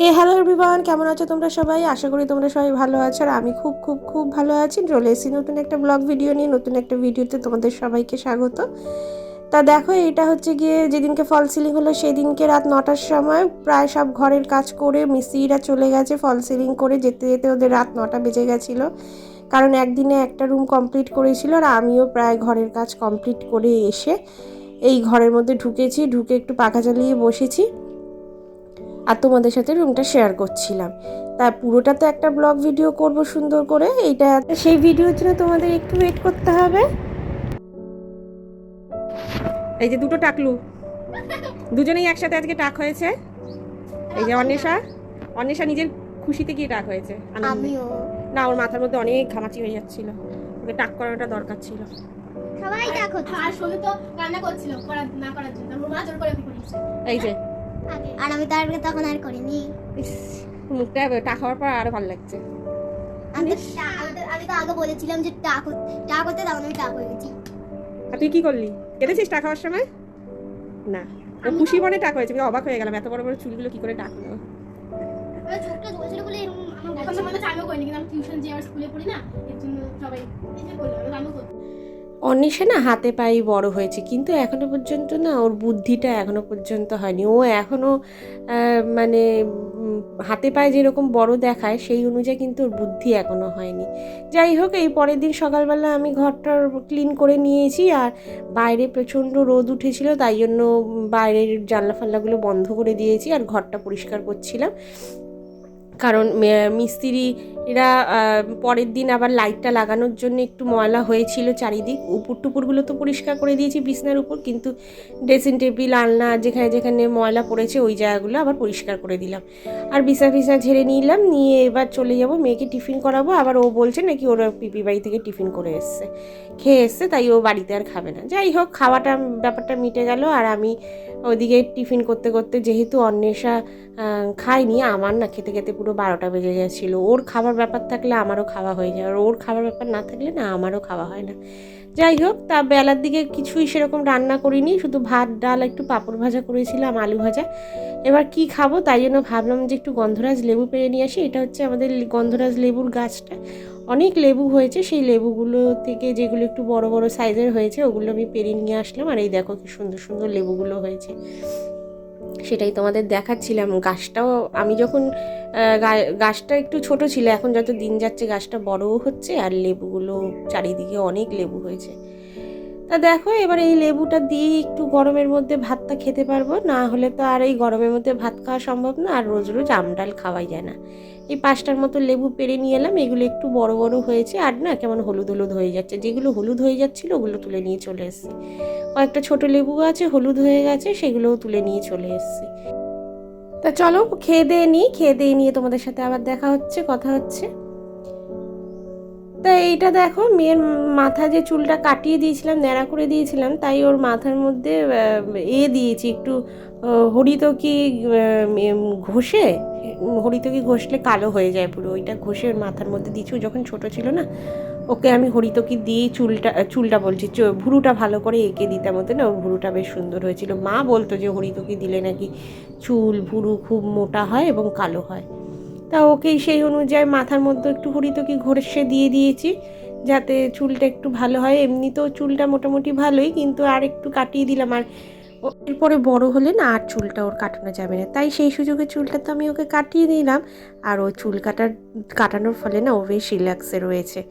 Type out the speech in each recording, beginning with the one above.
হে hello everyone কেমন আছো তোমরা সবাই? আশা করি তোমরা সবাই ভালো আছো আর আমি খুব খুব খুব ভালো আছি। চলে এসেছি নতুন একটা ব্লগ ভিডিও নিয়ে, নতুন একটা ভিডিওতে তোমাদের সবাইকে স্বাগত। তা দেখো, এটা হচ্ছে গিয়ে যেদিনকে ফল সিলিং হলো, সেদিনকে রাত নটার সময় প্রায় সব ঘরের কাজ করে মিস্ত্রিরা চলে গেছে ফল সিলিং করে। যেতে যেতে ওদের রাত নটা বেজে গেছিল। কারণ একদিনে একটা রুম কমপ্লিট করেছিল আর আমিও প্রায় ঘরের কাজ কমপ্লিট করে এসে এই ঘরের মধ্যে ঢুকেছি। ঢুকে একটু পাখা চালিয়ে বসেছি। আর তোমাদের সাথে রুমটা শেয়ার করছিলাম। তার পুরোটা তো একটা ব্লগ ভিডিও করব সুন্দর করে এইটা সেই ভিডিওর জন্য তোমাদের একটু ওয়েট করতে হবে। এই যে দুটো টাকলু। দুজনেই একসাথে আজকে টাক হয়েছে। এই যে অন্বেষা। অন্বেষা নিজের খুশিতে গিয়ে টাক হয়েছে। আমিও। না ওর মাথার মধ্যে অনেক ঘামাচি হয়ে যাচ্ছিল। ওকে টাক করানোটা দরকার ছিল। সবাই দেখো আর সোনু তো রান্না করছিল না করার জন্য। তারপর মা জোর করে করিয়েছে এই যে। আর আমি তার আগে তখন আর করিনি। ইস, মুখটা টাক হওয়ার পর আরও ভালো লাগছে। আমি তো টা- আমি তো- আগে বলেছিলাম যে টাক হতে- টাক হতে তখন আমি টাক হয়ে গেছি আর তুই কি করলি? কেঁদেছিস টাকা হওয়ার সময়? না। ও খুশি মনে টাকা হয়েছে আমি অবাক হয়ে গেলাম এত বড় বড় চুলগুলো কি করে টাকলো আমার চোখটা জ্বলছিল বলে এরকম আমার মনে হচ্ছে আমিও করিনি কিন্তু আমি টিউশন যে আর স্কুলে পড়ি না এর জন্য সবাই এই যে করলাম আমি আমিও অনিশা না হাতে পায়ে বড় হয়েছে। কিন্তু এখনও পর্যন্ত না ওর বুদ্ধিটা এখনও পর্যন্ত হয়নি। ও এখনও মানে হাতে পায়ে যেরকম বড় দেখায়, সেই অনুযায়ী কিন্তু ওর বুদ্ধি এখনও হয়নি। যাই হোক, এই পরের দিন সকালবেলা আমি ঘরটার ক্লিন করে নিয়েছি আর বাইরে প্রচণ্ড রোদ উঠেছিল, তাই জন্য বাইরের জানলা ফাল্লাগুলো বন্ধ করে দিয়েছি আর ঘরটা পরিষ্কার করছিলাম। কারণ মিস্ত্রিরা পরের দিন আবার লাইটটা লাগানোর জন্য একটু ময়লা হয়েছিল চারিদিক। উপর টুপুরগুলো তো পরিষ্কার করে দিয়েছি বিছনার উপর, কিন্তু ড্রেসিং টেবিল, আলনা, যেখানে যেখানে ময়লা পড়েছে ওই জায়গাগুলো আবার পরিষ্কার করে দিলাম। আর বিছা ফিসা ঝেড়ে নিলাম, নিয়ে এবার চলে যাব, মেয়েকে টিফিন করাবো। আবার ও বলছে নাকি ওর পিপি বাড়ি থেকে টিফিন করে এসছে। খেয়ে এসছে, তাই ও বাড়িতে আর খাবে না। যাই হোক, খাওয়াটা, ব্যাপারটা মিটে গেল। আর আমি ওদিকে টিফিন করতে করতে যেহেতু অন্বেষা খাইনি, আমার না খেতে খেতে পুরো বারোটা বেজে গেছিল। ওর খাবার ব্যাপার থাকলে আমারও খাওয়া হয়ে যায়। আর ওর খাবার ব্যাপার না থাকলে না আমারও খাওয়া হয় না। যাই হোক, তা বেলার দিকে কিছুই সেরকম রান্না করিনি, শুধু ভাত, ডাল, একটু পাঁপড় ভাজা করেছিলাম, আলু ভাজা। এবার কি খাব তাই জন্য ভাবলাম যে একটু গন্ধরাজ লেবু পেরে নিয়ে আসি। এটা হচ্ছে আমাদের গন্ধরাজ লেবুর গাছটা। অনেক লেবু হয়েছে, সেই লেবুগুলো থেকে যেগুলো একটু বড় বড় সাইজের হয়েছে, ওগুলো আমি পেরে নিয়ে আসলাম। আর এই দেখো কি সুন্দর সুন্দর লেবুগুলো হয়েছে। সেটাই তোমাদের দেখাচ্ছিলাম। গাছটাও আমি যখন গাছটা একটু ছোট ছিল, এখন যত দিন যাচ্ছে গাছটা বড়ও হচ্ছে আর লেবুগুলো চারিদিকে অনেক লেবু হয়েছে। তা দেখো, এবার এই লেবুটা দিয়ে একটু গরমের মধ্যে ভাতটা খেতে পারব। না হলে তো আর এই গরমের মধ্যে ভাত খাওয়া সম্ভব না, আর রোজ রোজ আমডাল খাওয়াই যায় না। এই পাঁচটার মতো লেবু পেরে নিয়ে এলাম, এগুলো একটু বড় বড় হয়েছে, আর না কেমন হলুদ হলুদ হয়ে যাচ্ছে। যেগুলো হলুদ হয়ে যাচ্ছিল, ওগুলো তুলে নিয়ে চলে এসেছি। কয়েকটা ছোট লেবু আছে, হলুদ হয়ে গেছে, সেগুলোও তুলে নিয়ে চলে এসেছি। তা চলো, খেয়ে দিয়ে নিই, খেয়ে দিয়ে নিয়ে তোমাদের সাথে আবার দেখা হচ্ছে, কথা হচ্ছে। তা এইটা দেখো, মেয়ের মাথা যে চুলটা কাটিয়ে দিয়েছিলাম, ন্যাড়া করে দিয়েছিলাম, তাই ওর মাথার মধ্যে এ দিয়েছি একটু হরিতকি ঘষে, হরিতকি ঘষলে কালো হয়ে যায় পুরো, ওইটা ঘষে ওর মাথার মধ্যে দিয়েছি যখন ছোট ছিল না, ওকে আমি হরিতকি দিয়ে চুলটা চুলটা বলছি ভুরুটা ভালো করে এঁকে দিতাম ওতে না ওর ভুরুটা বেশ সুন্দর হয়েছিল। মা বলতো যে হরিতকি দিলে নাকি চুল, ভুরু খুব মোটা হয় এবং কালো হয়। তা ওকেই সেই অনুযায়ী মাথার মধ্যে একটু হরি তো কি ঘষে দিয়ে দিয়েছি, যাতে চুলটা একটু ভালো হয়। এমনিতেও চুলটা মোটামুটি ভালোই, কিন্তু আর একটু কাটিয়ে দিলাম। আর এরপরে বড় হলে না আর চুলটা ওর কাটানো যাবে না। তাই সেই সুযোগে চুলটা তো আমি ওকে কাটিয়ে দিলাম। আর ও চুল কাটার, কাটানোর ফলে না ও বেশ রিল্যাক্সে রয়েছে।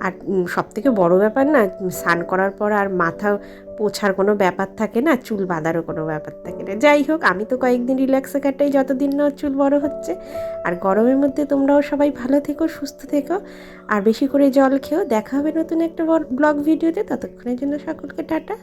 আর সব থেকে বড় ব্যাপার না, স্নান করার পর আর মাথা পোছার কোনো ব্যাপার থাকে না, চুল বাঁধারও কোনো ব্যাপার থাকে না। যাই হোক, আমি তো কয়েকদিন রিল্যাক্সে কাটাই যতদিন না চুল বড় হচ্ছে। আর গরমের মধ্যে তোমরাও সবাই ভালো থেকো, সুস্থ থেকো। আর বেশি করে জল খেও। দেখা হবে নতুন একটা ব্লগ ভিডিওতে ততক্ষণের জন্য সকলকে টাটা।